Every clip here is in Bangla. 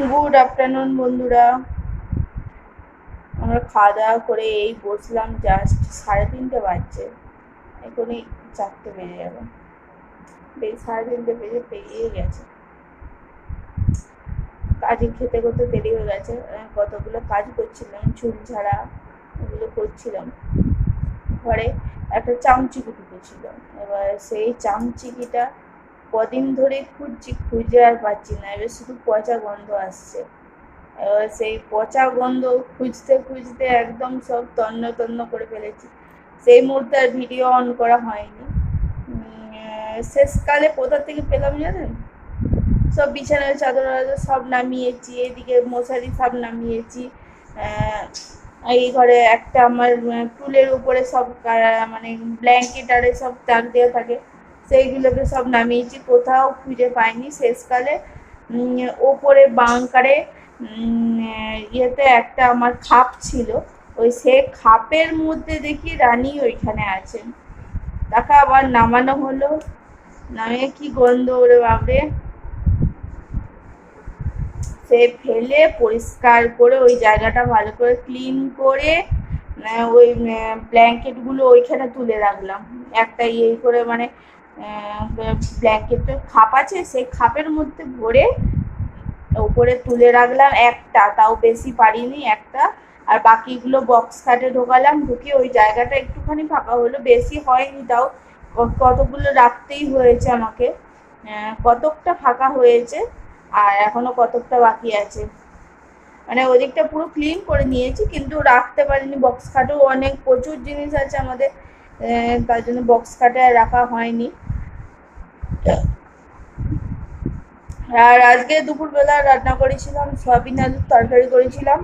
গুড আফটারনুন, বন্ধুরা। আমরা খাওয়া দাওয়া করে এই বসলাম জাস্ট সাড়ে তিনটে বাজছে। এখনই চারটে বেজে যাবে। সাড়ে তিনটে বেজে পেরিয়ে গেছে। কাজে খেতে করতে দেরি হয়ে গেছে। কতগুলো কাজ করছিলাম চুল ঝাড়া ওগুলো করছিলাম। ঘরে একটা চামচিকি ঢুকেছিল। এবার সেই চামচিকিটা কদিন ধরে খুঁজছি, খুঁজে আর পাচ্ছি না। এবার শুধু পচা গন্ধ আসছে। এবার সেই পচা গন্ধ খুঁজতে খুঁজতে একদম সব তন্ন তন্ন করে ফেলেছি। সেই মুহূর্তে আর ভিডিও অন করা হয়নি। শেষকালে কোথা থেকে পেলাম জানেন? সব বিছানার চাদর সব নামিয়েছি, এদিকে মশারি সব নামিয়েছি। এই ঘরে একটা আমার টুলের উপরে সব মানে ব্ল্যাঙ্কেট আর সব টাক দেওয়া থাকে। সেইগুলোকে সব নামিয়েছি, কোথাও খুঁজে পাইনি। শেষকালে ওপরে বাংকারে ইয়েতে একটা আমার খাপ ছিল। ওই সে খাপের মধ্যে দেখি রানী ওইখানে আছেন। তাকে আবার নামানো হলো। নামিয়ে কি গন্ধ, ওরে বাবরে সে ফেলে পরিষ্কার করে ওই জায়গাটা ভালো করে ক্লিন করে ওই ব্ল্যাঙ্কেটগুলো ওইখানে তুলে রাখলাম। একটা ইয়ে করে মানে ব্ল্যাঙ্কেটের খাপ আছে, সেই খাপের মধ্যে ভরে উপরে তুলে রাখলাম একটা, তাও বেশি পারিনি একটা। আর বাকিগুলো বক্স খাটে ঢোকালাম, ঢুকে ওই জায়গাটা একটুখানি ফাঁকা হলো, বেশি হয়নি তাও। কতগুলো রাখতেই হয়েছে আমাকে। কতকটা ফাঁকা হয়েছে, আর এখনও কতকটা বাকি আছে। মানে ওদিকটা পুরো ক্লিন করে নিয়েছি, কিন্তু রাখতে পারিনি বক্স খাটেও অনেক প্রচুর জিনিস আছে আমাদের। তার জন্য বক্স আর রাখা হয়নি। আর আজকে দুপুরবেলা রান্না করেছিলাম, সয়াবিন আলুর তরকারি করেছিলাম।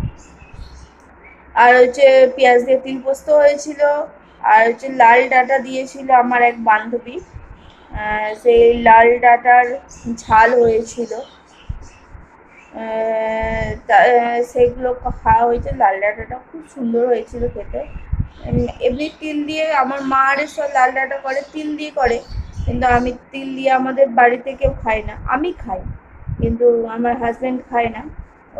আর হচ্ছে পেঁয়াজ দিয়ে তিল পোস্ত হয়েছিল, আর হচ্ছে লাল ডাঁটা দিয়েছিল আমার এক বান্ধবী। সেই লাল ডাঁটার ঝাল হয়েছিল। সেগুলো খাওয়া হয়েছে। লাল ডাঁটাটা খুব সুন্দর হয়েছিল খেতে। এমনি তিল দিয়ে আমার মা আর সব লাল ডাঁটা করে, তিল দিয়ে করে। কিন্তু আমি তিল দিয়ে আমাদের বাড়িতে কেউ খায় না। আমি খাই, কিন্তু আমার হাজবেন্ড খায় না।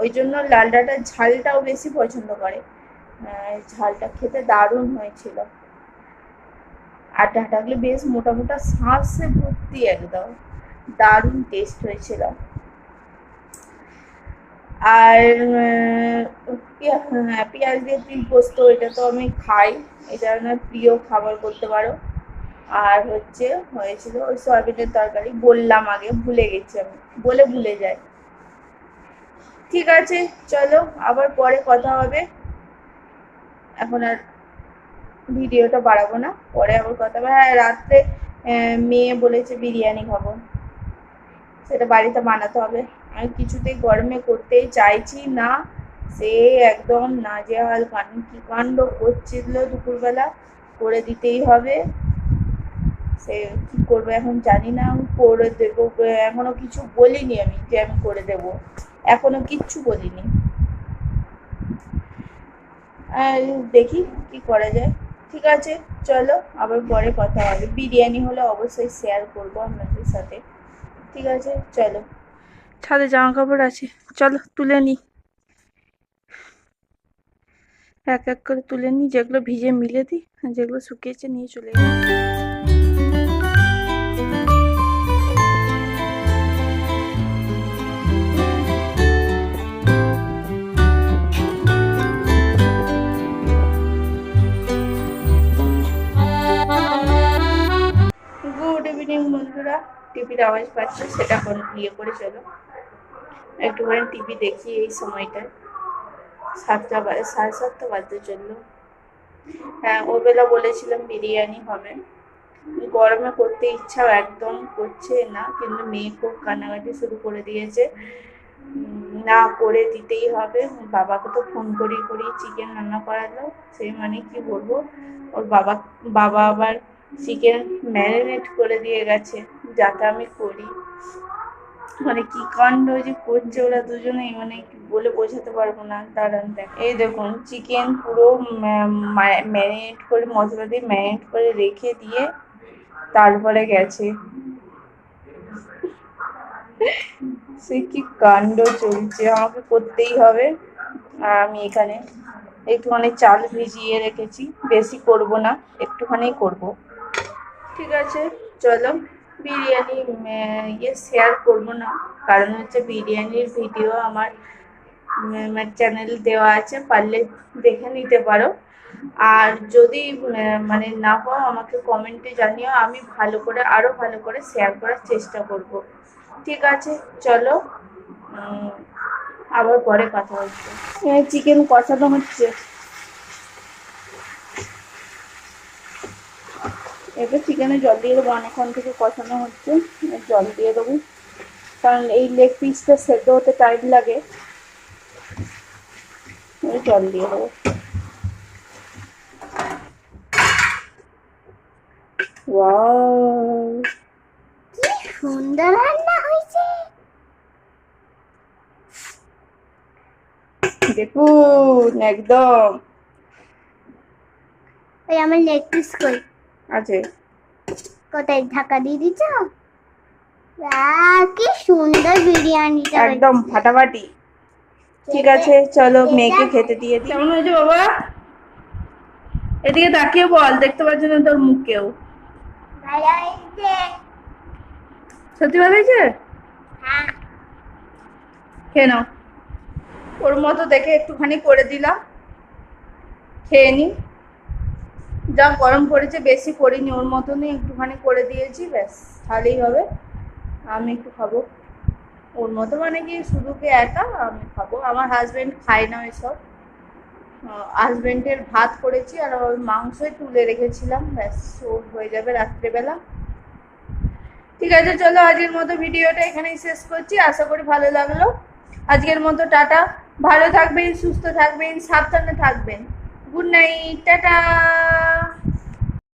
ওই জন্য লাল ডাঁটার ঝালটাও বেশি পছন্দ করে। ঝালটা খেতে দারুণ হয়েছিল। আর ডাঁটাগুলো বেশ মোটা মোটা শাঁসে ভর্তি একদম। দারুণ টেস্ট হয়েছিল। আর পেঁয়াজ দিয়ে তিল পোস্ত, এটা তো আমি খাই। এটা আমার প্রিয় খাবার বলতে পারো। আর হচ্ছে, হয়েছিল ওই সয়াবিনের তরকারি। বললাম আগে, ভুলে গেছি আমি। বলে ভুলে যাই। ঠিক আছে, চলো, আবার পরে কথা হবে। এখন আর ভিডিওটা বাড়াবো না। পরে আবার কথা হবে। হ্যাঁ রাত্রে মেয়ে বলেছে বিরিয়ানি খাব। সেটা বাড়িতে বানাতে হবে। আমি কিছুতেই গরমে করতে চাইছি না। সে একদম নাজেহাল কান কি কাণ্ড করছিল দুপুরবেলা, করে দিতেই হবে। সে কি করব এখন জানি না, আমি করে দেবো, এখনও কিছু বলিনি আমি যে আমি করে দেব। এখনও কিচ্ছু বলিনি। দেখি কি করা যায়। ঠিক আছে, চলো, আবার পরে কথা হবে। বিরিয়ানি হলে অবশ্যই শেয়ার করব আপনাদের সাথে। ঠিক আছে, চলো। ছাদে জামা কাপড় আছে। চলো তুলে নি। এক এক করে তুলে নি, যেগুলো ভিজে মিলে দিই যেগুলো শুকিয়েছে নিয়ে চলে যাই আওয়াজ পাচ্ছে, সেটা ইয়ে করে চলো। একটুখানি টিভি দেখি এই সময়টায় সাতটা সাড়ে সাতটা বাজতে চলল। হ্যাঁ ওবেলা বলেছিলাম বিরিয়ানি হবে। গরমে করতে ইচ্ছাও একদম করছে না, কিন্তু মেয়ে খুব কান্নাকাটি শুরু করে দিয়েছে। না করে দিতেই হবে। বাবাকে তো ফোন করি করি চিকেন রান্না করালো। সেই মানে কি বলব? ওর বাবা বাবা আবার চিকেন ম্যারিনেট করে দিয়ে গেছে। যাতে আমি করি। মানে কি কাণ্ড যে করছে ওরা দুজনেই মানে বলে বোঝাতে পারব না। দাঁড়ান দেখ। এই দেখুন চিকেন পুরো ম্যারিনেট করে, মশলা দিয়ে ম্যারিনেট করে রেখে দিয়ে তারপরে গেছে। সে কি কাণ্ড চলছে, আমাকে করতেই হবে। আর আমি এখানে একটুখানি চাল ভিজিয়ে রেখেছি। বেশি করব না, একটুখানি করব। ঠিক আছে, চলো। বিরিয়ানি ইয়ে শেয়ার করব না। কারণ হচ্ছে বিরিয়ানির ভিডিও আমার আমার চ্যানেল দেওয়া আছে, পারলে দেখে নিতে পারো। আর যদি মানে না পাও, আমাকে কমেন্টে জানিও, আমি ভালো করে আরও ভালো করে শেয়ার করার চেষ্টা করব। ঠিক আছে, চলো আবার পরে কথা হচ্ছে। চিকেন কষানো হচ্ছে। এবার চিকেনে জল দিয়ে দেবো অনেকক্ষণ থেকে কষানো হচ্ছে জল দিয়ে দেবো। কারণ এই লেগ পিসটা সেদ্ধ হতে টাইম লাগে। জল দিয়ে দেবো। ওয়াও সুন্দর রান্না হয়েছে। দেখুন একদম। ওই আমার লেগ পিস কই? আছে। কোথায়? ঢাকা দিয়ে দিচ্ছ? কি সুন্দর বিরিয়ানিটা একদম ফাটাফাটি। ঠিক আছে চলো মেয়েকে খেতে দিয়ে দিই। কেমন হয়েছে বাবা? এদিকে তাকিয়ে বল দেখতে পাচ্ছি না তোর মুখ কেউ। সত্যি ভালো হয়েছে? হ্যাঁ। খেয়ে নাও। ওর মতো দেখে একটুখানি করে দিলাম। খেয়ে নি। যা গরম পড়েছে বেশি করিনি, ওর মতনই একটুখানি করে দিয়েছি, ব্যাস, তাহলেই হবে। আমি একটু খাব। ওর মতো মানে কি শুধু কি একা আমি খাব। আমার হাজবেন্ড খায় না এসব। হাজবেন্ডের ভাত করেছি আর ওই মাংসই তুলে রেখেছিলাম, ব্যাস, ও হয়ে যাবে রাত্রেবেলা। ঠিক আছে, চলো আজকের মতো ভিডিওটা এখানেই শেষ করছি। আশা করি ভালো লাগল। আজকের মতো টাটা। ভালো থাকবেন, সুস্থ থাকবেন, সাবধানে থাকবেন। Good night. Ta-da.